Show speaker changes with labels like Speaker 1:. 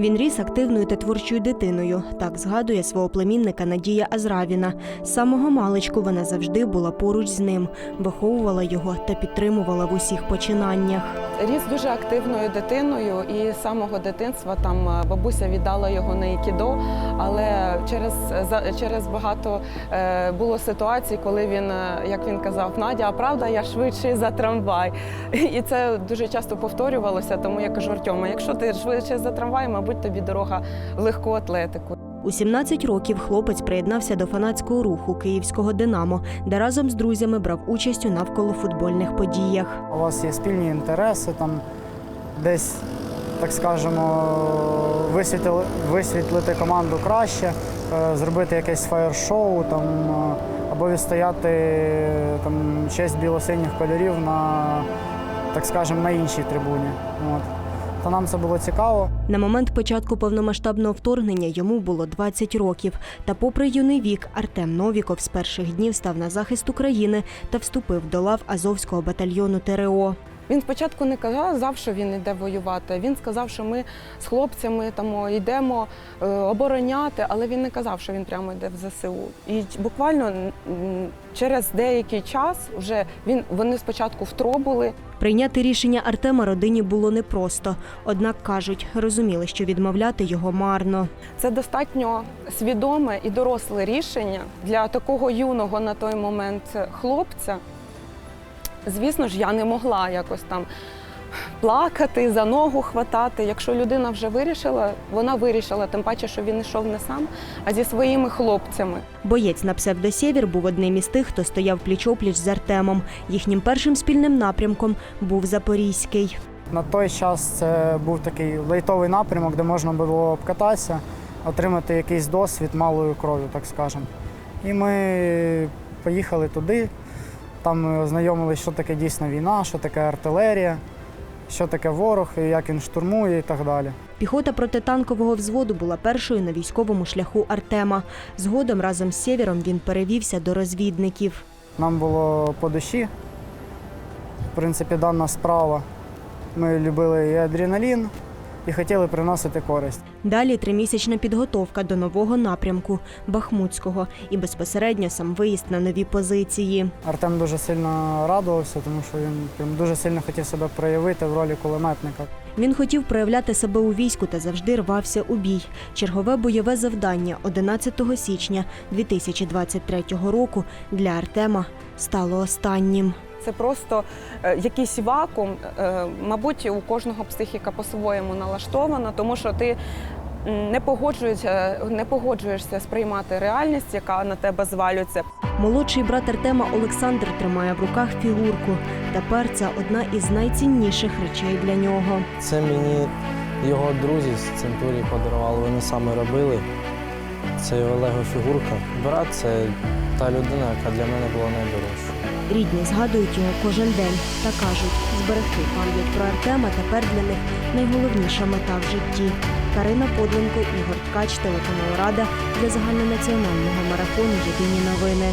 Speaker 1: Він ріс активною та творчою дитиною. Так згадує свого племінника Надія Азравіна. З самого маличку вона завжди була поруч з ним, виховувала його та підтримувала в усіх починаннях.
Speaker 2: Ріс дуже активною дитиною, і з самого дитинства там е, бабуся віддала його на ікідо, але через, через багато е, було ситуацій, коли він, е, як він казав, Надя, а правда, я швидший за трамвай. І це дуже часто повторювалося, тому я кажу Артема, якщо ти швидше за трамвай, мабуть, тобі дорога в легку атлетику.
Speaker 1: У 17 років хлопець приєднався до фанатського руху київського Динамо, де разом з друзями брав участь у навколофутбольних подіях.
Speaker 3: У вас є спільні інтереси, там десь, так скажемо, висвітлити, висвітлити команду краще, е, зробити якесь фаєр-шоу там, е, або відстояти там, честь білосиніх кольорів на, так скажемо, на іншій трибуні. От. То нам це було цікаво.
Speaker 1: На момент початку повномасштабного вторгнення йому було 20 років. Та, попри юний вік, Артем Новіков з перших днів став на захист України та вступив до лав Азовського батальйону ТРО.
Speaker 2: Він спочатку не казав, що він йде воювати. Він сказав, що ми з хлопцями там йдемо е, обороняти, але він не казав, що він прямо йде в ЗСУ. І буквально через деякий час вже він вони спочатку втробули.
Speaker 1: Прийняти рішення Артема родині було непросто. Однак кажуть, розуміли, що відмовляти його марно.
Speaker 2: Це достатньо свідоме і доросле рішення для такого юного на той момент хлопця. Звісно ж, я не могла якось там плакати, за ногу хватати. Якщо людина вже вирішила, вона вирішила, тим паче, що він йшов не сам, а зі своїми хлопцями.
Speaker 1: Боєць на псевдосєвір був одним із тих, хто стояв пліч-опліч з Артемом. Їхнім першим спільним напрямком був Запорізький.
Speaker 3: На той час це був такий лейтовий напрямок, де можна було обкататися, отримати якийсь досвід малою кров'ю, так скажемо. І ми поїхали туди, там ми ознайомилися, що таке дійсно війна, що таке артилерія, що таке ворог, як він штурмує і так далі.
Speaker 1: Піхота протитанкового взводу була першою на військовому шляху Артема. Згодом разом з Сєвєром він перевівся до розвідників.
Speaker 3: Нам було по душі, в принципі, дана справа. Ми любили і адреналін, і хотіли приносити користь.
Speaker 1: Далі тримісячна підготовка до нового напрямку Бахмутського і безпосередньо сам виїзд на нові позиції.
Speaker 3: Артем дуже сильно радувався, тому що він дуже сильно хотів себе проявити в ролі кулеметника.
Speaker 1: Він хотів проявляти себе у війську та завжди рвався у бій. Чергове бойове завдання 11 січня 2023 року для Артема стало останнім.
Speaker 2: Це просто е, якийсь вакуум. Е, мабуть, у кожного психіка по-своєму налаштована, тому що ти не погоджуєшся, не погоджуєшся сприймати реальність, яка на тебе звалюється.
Speaker 1: Молодший брат Артема Олександр тримає в руках фігурку. Тепер це одна із найцінніших речей для нього.
Speaker 4: Це мені його друзі з Центурії подарували, вони саме робили. Це його лего фігурка. Брат це та людина, яка для мене була найдорожчою.
Speaker 1: Рідні згадують його кожен день та кажуть, зберегти пам'ять про Артема тепер для них найголовніша мета в житті. Карина Подленко, Ігор Ткач, телеканал Рада для загальнонаціонального марафону Єдині новини.